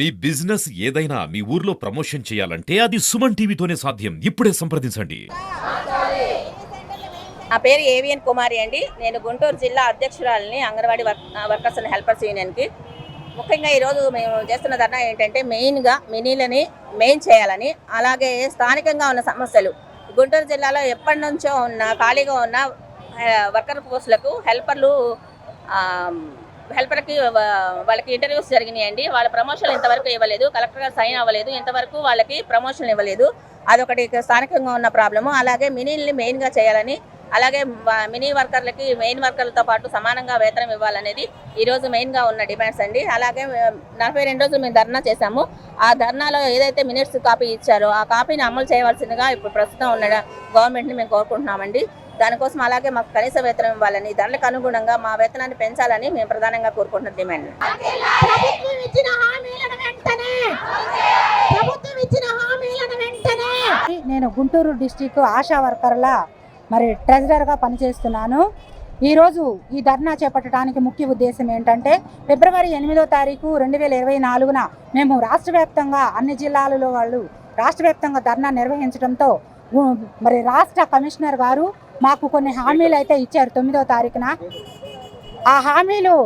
మీ business ఏదైనా మీ ఊర్లో promotion చేయాలంటే అది సుమన్ టీవీతోనే సాధ్యం. ఇప్పుడే సంప్రదించండి. నా పేరు ఏవిఎన్ కుమారి అండి. నేను గుంటూరు జిల్లా అధ్యక్షురాలని anganwadi work workers and helpers యూనియన్కి. ముఖ్యంగా ఈరోజు మేము చేస్తున్న ధర్నా ఏంటంటే మెయిన్గా మినీలని మెయిన్ చేయాలని అలాగే స్థానికంగా ఉన్న సమస్యలు. గుంటూరు జిల్లాలో ఎప్పటి నుంచో ఉన్న ఖాళీగా ఉన్న వర్కర్ పోస్టులకు హెల్పర్లు హెల్పర్కి వాళ్ళకి ఇంటర్వ్యూస్ జరిగినాయండి. వాళ్ళ ప్రమోషన్ ఇంతవరకు ఇవ్వలేదు. కలెక్టర్ గారు సైన్ అవ్వలేదు. ఇంతవరకు వాళ్ళకి ప్రమోషన్ ఇవ్వలేదు. అదొకటి స్థానికంగా ఉన్న ప్రాబ్లము. అలాగే మినీల్ని మెయిన్గా చేయాలని అలాగే మినీ వర్కర్లకి మెయిన్ వర్కర్లతో పాటు సమానంగా వేతనం ఇవ్వాలనేది ఈరోజు మెయిన్గా ఉన్న డిమాండ్స్ అండి. అలాగే నలభై రెండు రోజులు మేము ధర్నా చేశాము. ఆ ధర్నాలో ఏదైతే మినిట్స్ కాపీ ఇచ్చారో ఆ కాపీని అమలు చేయవలసిందిగా ఇప్పుడు ప్రస్తుతం ఉన్న గవర్నమెంట్ని మేము కోరుకుంటున్నామండి. దానికోసం అలాగే మాకు కనీస వేతనం ఇవ్వాలని ధరలకు అనుగుణంగా మా వేతనాన్ని పెంచాలని మేము ప్రధానంగా కోరుకుంటున్న డిమాండ్. నేను గుంటూరు డిస్టిక్ ఆశా వర్కర్ల మరి ట్రెజరర్గా పనిచేస్తున్నాను. ఈరోజు ఈ ధర్నా చేపట్టడానికి ముఖ్య ఉద్దేశం ఏంటంటే ఫిబ్రవరి ఎనిమిదో తారీఖు రెండు వేల ఇరవై నాలుగున మేము రాష్ట్ర వ్యాప్తంగా అన్ని జిల్లాలలో వాళ్ళు రాష్ట్ర వ్యాప్తంగా ధర్నా నిర్వహించడంతో మరి రాష్ట్ర కమిషనర్ గారు మాకు కొన్ని హామీలు అయితే ఇచ్చారు తొమ్మిదో తారీఖున. ఆ హామీలు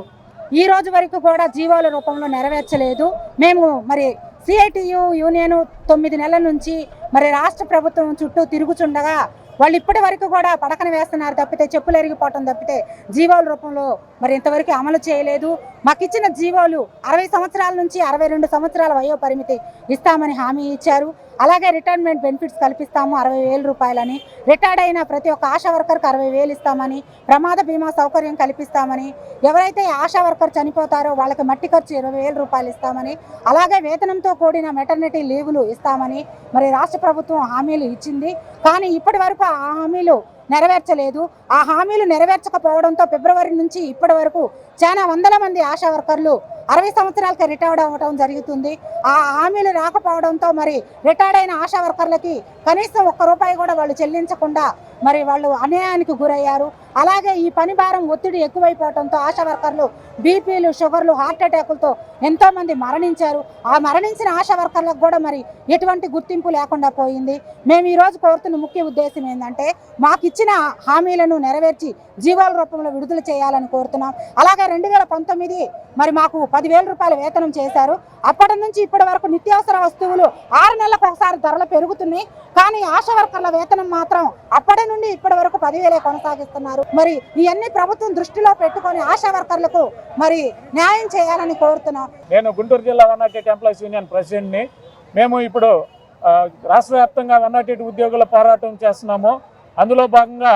ఈ రోజు వరకు కూడా జీవోల రూపంలో నెరవేర్చలేదు. మేము మరి సిఐటియు యూనియన్ తొమ్మిది నెలల నుంచి మరి రాష్ట్ర ప్రభుత్వం చుట్టూ తిరుగుచుండగా వాళ్ళు ఇప్పటి వరకు కూడా పడకన వేస్తున్నారు తప్పితే చెప్పులు ఎరిగిపోవటం తప్పితే జీవోల రూపంలో మరి ఇంతవరకు అమలు చేయలేదు. మాకు ఇచ్చిన జీవోలు అరవై సంవత్సరాల నుంచి అరవై రెండు సంవత్సరాల వయో పరిమితి ఇస్తామని హామీ ఇచ్చారు. అలాగే రిటైర్మెంట్ బెనిఫిట్స్ కల్పిస్తాము అరవై వేల రూపాయలని. రిటైర్డ్ అయిన ప్రతి ఒక్క ఆశా వర్కర్కి అరవై వేలు ఇస్తామని ప్రమాద బీమా సౌకర్యం కల్పిస్తామని ఎవరైతే ఆశా వర్కర్ చనిపోతారో వాళ్ళకి మట్టి ఖర్చు ఇరవై వేల రూపాయలు ఇస్తామని అలాగే వేతనంతో కూడిన మెటర్నిటీ లీవులు ఇస్తామని మరి రాష్ట్ర ప్రభుత్వం హామీలు ఇచ్చింది. కానీ ఇప్పటి వరకు ఆ హామీలు నెరవేర్చలేదు. ఆ హామీలు నెరవేర్చకపోవడంతో ఫిబ్రవరి నుంచి ఇప్పటి వరకు చాలా వందల మంది ఆశా వర్కర్లు అరవై సంవత్సరాలకి రిటైర్డ్ అవ్వడం జరుగుతుంది. ఆ హామీలు రాకపోవడంతో మరి రిటైర్డ్ అయిన ఆశా వర్కర్లకి కనీసం ఒక్క రూపాయి కూడా వాళ్ళు చెల్లించకుండా మరి వాళ్ళు అన్యాయానికి గురయ్యారు. అలాగే ఈ పని భారం ఒత్తిడి ఎక్కువైపోవడంతో ఆశా వర్కర్లు బీపీలు షుగర్లు హార్ట్ అటాకులతో ఎంతో మంది మరణించారు. ఆ మరణించిన ఆశా వర్కర్లకు కూడా మరి ఎటువంటి గుర్తింపు లేకుండా పోయింది. మేము ఈరోజు కోరుతున్న ముఖ్య ఉద్దేశం ఏంటంటే మాకు ఇచ్చిన హామీలను నెరవేర్చి జీవాల రూపంలో విడుదల చేయాలని కోరుతున్నాం. అలాగే రెండు వేల పంతొమ్మిది మరి మాకు పదివేల రూపాయల వేతనం చేశారు. అప్పటి నుంచి ఇప్పటి వరకు నిత్యావసర వస్తువులు ఆరు నెలలకు ఒకసారి ధరలు పెరుగుతున్నాయి. కానీ ఆశా వర్కర్ల వేతనం మాత్రం అప్పటి నుండి ఇప్పటి వరకు పదివేలే కొనసాగిస్తున్నారు. మరి ఇవన్నీ ప్రభుత్వం దృష్టిలో పెట్టుకొని ఆశా వర్కర్లకు మరి న్యాయం చేయాలని కోరుతున్నాం. నేను గుంటూరు జిల్లా వన్ నాట్ ఎంప్లాయీస్ యూనియన్ ప్రెసిడెంట్ని. మేము ఇప్పుడు రాష్ట్ర వ్యాప్తంగా వన్ ఉద్యోగుల పోరాటం చేస్తున్నాము. అందులో భాగంగా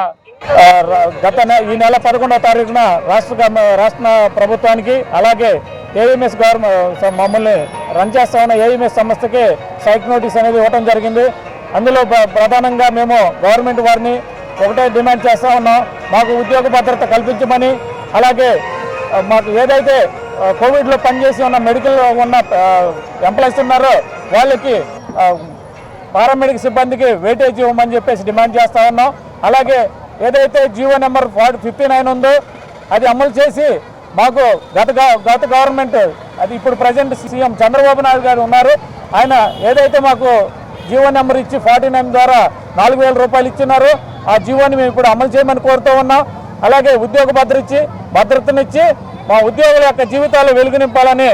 గత ఈ నెల పదకొండవ తారీఖున రాష్ట్ర రాష్ట్ర ప్రభుత్వానికి అలాగే ఏఎంఎస్ గవర్నమెంట్ మమ్మల్ని రన్ చేస్తా ఉన్న ఏఎంఎస్ సంస్థకి సైక్ నోటీస్ అనేది ఇవ్వడం జరిగింది. అందులో ప్రధానంగా మేము గవర్నమెంట్ వారిని ఒకటే డిమాండ్ చేస్తూ ఉన్నాం. మాకు ఉద్యోగ భద్రత కల్పించమని అలాగే మాకు ఏదైతే కోవిడ్లో పనిచేసి ఉన్న మెడికల్ ఉన్న ఎంప్లాయీస్ ఉన్నారో వాళ్ళకి పారామెడికల్ పారామెడిక్ సిబ్బందికి వెయిటేజ్ ఇవ్వమని చెప్పేసి డిమాండ్ చేస్తూ ఉన్నాం. అలాగే ఏదైతే GO number forty fifty nine ఉందో అది అమలు చేసి మాకు గత గత గవర్నమెంట్ అది ఇప్పుడు ప్రజెంట్ సీఎం చంద్రబాబు నాయుడు గారు ఉన్నారు. ఆయన ఏదైతే మాకు జీవో నెంబర్ ఇచ్చి ఫార్టీ నైన్ ద్వారా నాలుగు వేల రూపాయలు ఇచ్చినారు ఆ జీవోని మేము ఇప్పుడు అమలు చేయమని కోరుతూ ఉన్నాం. అలాగే ఉద్యోగ భద్రత భద్రతనిచ్చి మా ఉద్యోగుల యొక్క జీవితాలు వెలుగు నింపాలని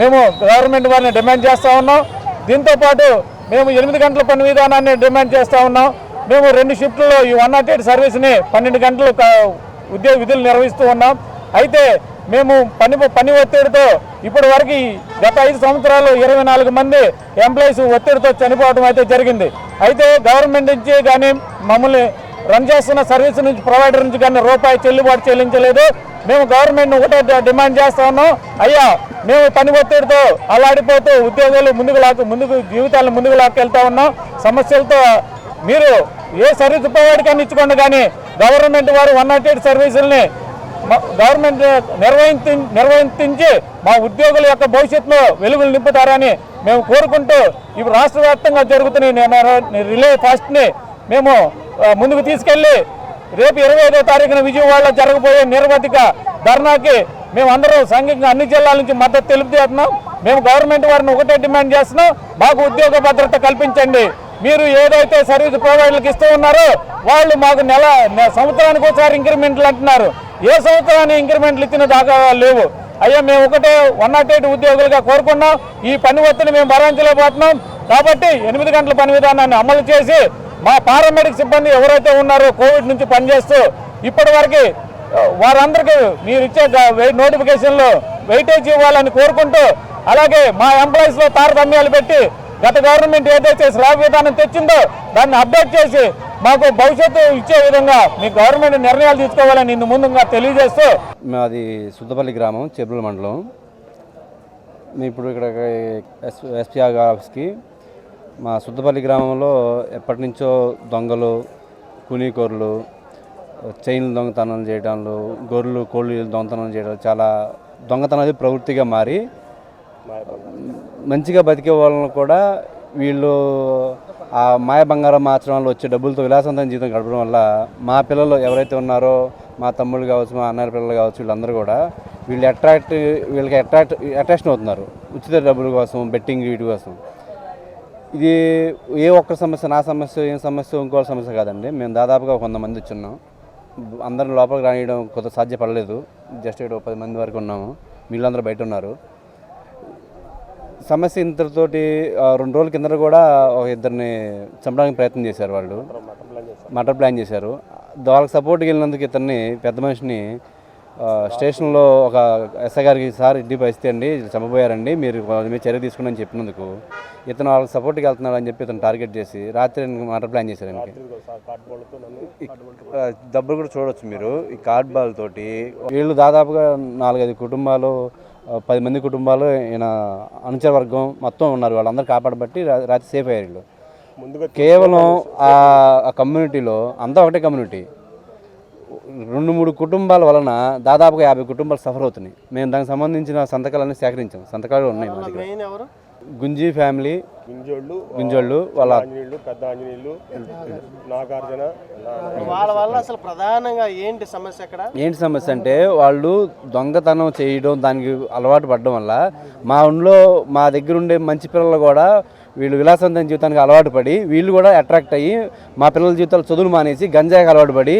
మేము గవర్నమెంట్ వారిని డిమాండ్ చేస్తూ ఉన్నాం. దీంతో పాటు మేము ఎనిమిది గంటల పని విధానాన్ని డిమాండ్ చేస్తూ ఉన్నాం. మేము రెండు షిఫ్ట్లలో ఈ వన్ నాట్ ఎయిట్ సర్వీస్ని పన్నెండు గంటలు ఉద్యోగ విధులు నిర్వహిస్తూ ఉన్నాం. అయితే మేము పని పని ఒత్తిడితో ఇప్పటి వరకు గత ఐదు సంవత్సరాలు ఇరవై నాలుగు మంది ఎంప్లాయీస్ ఒత్తిడితో చనిపోవడం అయితే జరిగింది. అయితే గవర్నమెంట్ నుంచి కానీ మమ్మల్ని రన్ చేస్తున్న సర్వీస్ నుంచి ప్రొవైడర్ నుంచి కానీ రూపాయి చెల్లుబాటు చెల్లించలేదు. మేము గవర్నమెంట్ ఒకటే డిమాండ్ చేస్తా ఉన్నాం. అయ్యా మేము పని ఒత్తిడితో అలాడిపోతూ ఉద్యోగాలు ముందుకు లాక్కు ముందుకు జీవితాలను ముందుకు లాక్కెళ్తా ఉన్నాం. సమస్యలతో మీరు ఏ సర్వీస్ ప్రొవైడ్ కానీ ఇచ్చుకోండి కానీ గవర్నమెంట్ వారు వన్ నాట్ ఎయిట్ సర్వీసుల్ని గవర్నమెంట్ నిర్వహించి నిర్వహించి మా ఉద్యోగుల యొక్క భవిష్యత్తులో వెలుగులు నింపుతారని మేము కోరుకుంటూ ఇప్పుడు రాష్ట్ర వ్యాప్తంగా జరుగుతున్న రిలే ఫాస్ట్ని మేము ముందుకు తీసుకెళ్ళి రేపు ఇరవై ఐదో తారీఖున విజయవాడలో జరగబోయే నిరవధిక ధర్నాకి మేము అందరూ సంఘంగా అన్ని జిల్లాల నుంచి మద్దతు తెలుపుతున్నాం. మేము గవర్నమెంట్ వారిని ఒకటే డిమాండ్ చేస్తున్నాం. మాకు ఉద్యోగ భద్రత కల్పించండి. మీరు ఏదైతే సర్వీస్ ప్రొవైడర్లకు ఇస్తూ ఉన్నారో వాళ్ళు మాకు నెల నె- సంవత్సరానికి ఒకసారి ఇంక్రిమెంట్లు అంటున్నారు. ఏ సంవత్సరానికి ఇంక్రిమెంట్లు ఇచ్చిన దాకా లేవు. అయ్యా మేము ఒకటే వన్ నాట్ ఎయిట్ ఉద్యోగులుగా కోరుకున్నాం. ఈ పని ఒత్తిడి మేము భరించలేకపోతున్నాం. కాబట్టి ఎనిమిది గంటల పని విధానాన్ని అమలు చేసి మా పారామెడిక్ సిబ్బంది ఎవరైతే ఉన్నారో కోవిడ్ నుంచి పనిచేస్తూ ఇప్పటి వరకు వారందరికీ మీరు ఇచ్చే గ- నోటిఫికేషన్లో వెయిటేజ్ ఇవ్వాలని కోరుకుంటూ అలాగే మా ఎంప్లాయీస్లో తారతమ్యాలు పెట్టి గత గవర్నమెంట్ ఏదైతే స్లాబ్ విధానం తెచ్చిందో దాన్ని అప్డేట్ చేసి మాకు భవిష్యత్తు ఇచ్చే విధంగా మీ గవర్నమెంట్ నిర్ణయాలు తీసుకోవాలని ఇందు ముందుగా తెలియజేస్తూ మాది సుద్దపల్లి గ్రామం చెబుల మండలం. మేము ఇప్పుడు ఇక్కడ ఎస్ ఎస్పీ ఆఫీస్కి మా సుద్దపల్లి గ్రామంలో ఎప్పటి నుంచో దొంగలు కూనీకోరులు చైన్లు దొంగతనం చేయడాలు గొర్రెలు కోళ్ళు దొంగతనం చేయడం చాలా దొంగతనం అనేది ప్రవృత్తిగా మారి మంచిగా బతికే వాళ్ళను కూడా వీళ్ళు ఆ మాయ బంగారం మార్చడం వల్ల వచ్చే డబ్బులతో విలాసవంతమైన జీవితం గడపడం వల్ల మా పిల్లలు ఎవరైతే ఉన్నారో మా తమ్ముళ్ళు కావచ్చు మా అన్నయ్య పిల్లలు కావచ్చు వీళ్ళందరూ కూడా వీళ్ళు అట్రాక్ట్ వీళ్ళకి అట్రాక్ట్ అట్రాక్షన్ అవుతున్నారు. ఉచిత డబ్బుల కోసం బెట్టింగ్ వీటి కోసం. ఇది ఏ ఒక్క సమస్య నా సమస్య ఏం సమస్య ఇంకో సమస్య కాదండి. మేము దాదాపుగా ఒక వంద మంది వచ్చున్నాం. అందరం లోపలికి రానియడం కొంత సాధ్యపడలేదు. జస్ట్ ఇక్కడ ఒక పది మంది వరకు ఉన్నాము. వీళ్ళందరూ బయట ఉన్నారు. సమస్య ఇంతటితోటి రెండు రోజుల కింద కూడా ఒక ఇద్దరిని చంపడానికి ప్రయత్నం చేశారు వాళ్ళు. మటర్ ప్లాన్ చేశారు. వాళ్ళకి సపోర్ట్కి వెళ్ళినందుకు ఇతన్ని పెద్ద మనిషిని స్టేషన్లో ఒక ఎస్ఐ గారికి సార్ ఇంటి పరిస్థితి అండి చంపబోయారండి మీరు మీద చర్య తీసుకుని అని చెప్పినందుకు ఇతను వాళ్ళకి సపోర్ట్కి వెళ్తున్నాడు అని చెప్పి ఇతను టార్గెట్ చేసి రాత్రి మటర్ ప్లాన్ చేశారు ఆయనకి. డబ్బులు కూడా చూడొచ్చు మీరు ఈ కార్డ్ బాల్ తోటి. వీళ్ళు దాదాపుగా నాలుగైదు కుటుంబాలు పది మంది కుటుంబాలు ఈయన అనుచర వర్గం మొత్తం ఉన్నారు. వాళ్ళందరూ కాపాడబట్టి రాత్రి సేఫ్ అయ్యారు వీళ్ళు. కేవలం ఆ కమ్యూనిటీలో అంతా ఒకటే కమ్యూనిటీ రెండు మూడు కుటుంబాల వలన దాదాపుగా యాభై కుటుంబాలు సఫర్ అవుతున్నాయి. మేము దానికి సంబంధించిన సంతకాలన్నీ సేకరించాం. సంతకాలు ఉన్నాయి మా దగ్గర. మెయిన్ ఎవరు? గుంజీ ఫ్యామిలీ గుంజోళ్ళు గుంజోళ్ళు వాళ్ళ ఆంజనేయులు పెద్ద ఆంజనేయులు నాగార్జున వాళ్ళ వల్ల అసలు ప్రధానంగా ఏంటి సమస్య అక్కడ? ఏంటి సమస్య అంటే వాళ్ళు దొంగతనం చేయడం దానికి అలవాటు పడడం వల్ల మా ఊళ్ళో మా దగ్గర ఉండే మంచి పిల్లలు కూడా వీళ్ళు విలాసవంతమైన జీవితానికి అలవాటు పడి వీళ్ళు కూడా అట్రాక్ట్ అయ్యి మా పిల్లల జీవితాలు చదువులు మానేసి గంజాయికి అలవాటు పడి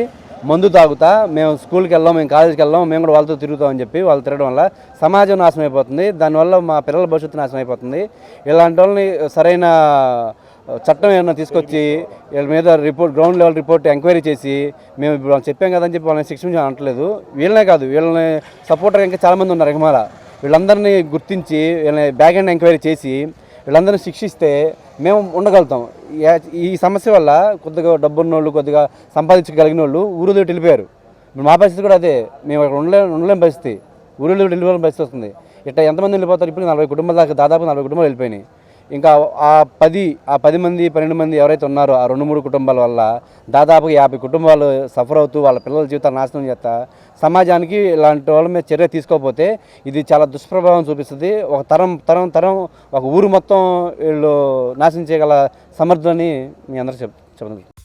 మందు తాగుతా మేము స్కూల్కి వెళ్ళాం మేము కాలేజీకి వెళ్ళాం మేము కూడా వాళ్ళతో తిరుగుతామని చెప్పి వాళ్ళు తిరగడం వల్ల సమాజం నాశనం అయిపోతుంది. దానివల్ల మా పిల్లల భవిష్యత్తు నాశనం అయిపోతుంది. ఇలాంటి వాళ్ళని సరైన చట్టం ఏమైనా తీసుకొచ్చి వీళ్ళ మీద report ground level report enquiry చేసి మేము ఇప్పుడు చెప్పాం కదని చెప్పి వాళ్ళని శిక్షణ అనట్లేదు. వీళ్ళనే కాదు వీళ్ళని సపోర్టర్ ఇంకా చాలామంది ఉన్నారు ఎగమాల. వీళ్ళందరినీ గుర్తించి వీళ్ళని బ్యాక్ అండ్ ఎంక్వైరీ చేసి వీళ్ళందరినీ శిక్షిస్తే మేము ఉండగలుగుతాం. ఈ- ఈ సమస్య వల్ల కొద్దిగా డబ్బున్న వాళ్ళు కొద్దిగా సంపాదించగలిగిన వాళ్ళు ఊరు వెళ్ళిపోయారు. ఇప్పుడు మా పరిస్థితి కూడా అదే. మేము అక్కడ ఉండలే ఉండలేని పరిస్థితి. ఊరు వదిలి వెళ్ళిపోయిన పరిస్థితి వస్తుంది. ఇట్లా ఎంతమంది వెళ్ళిపోతారు? ఇప్పుడు నలభై కుటుంబాల దాకా దాదాపు నలభై కుటుంబాలు వెళ్ళిపోయినాయి. ఇంకా ఆ పది ఆ పది మంది పన్నెండు మంది ఎవరైతే ఉన్నారో ఆ రెండు మూడు కుటుంబాల వల్ల దాదాపుగా యాభై కుటుంబాలు సఫర్ అవుతూ వాళ్ళ పిల్లల జీవితాలు నాశనం చేస్తా సమాజానికి ఇలాంటి వాళ్ళ మీద చర్య తీసుకోకపోతే ఇది చాలా దుష్ప్రభావం చూపిస్తుంది. ఒక తరం తరం తరం ఒక ఊరు మొత్తం వీళ్ళు నాశనం చేయగల సమర్థులని మీ అందరూ చెప్ చెప్పండి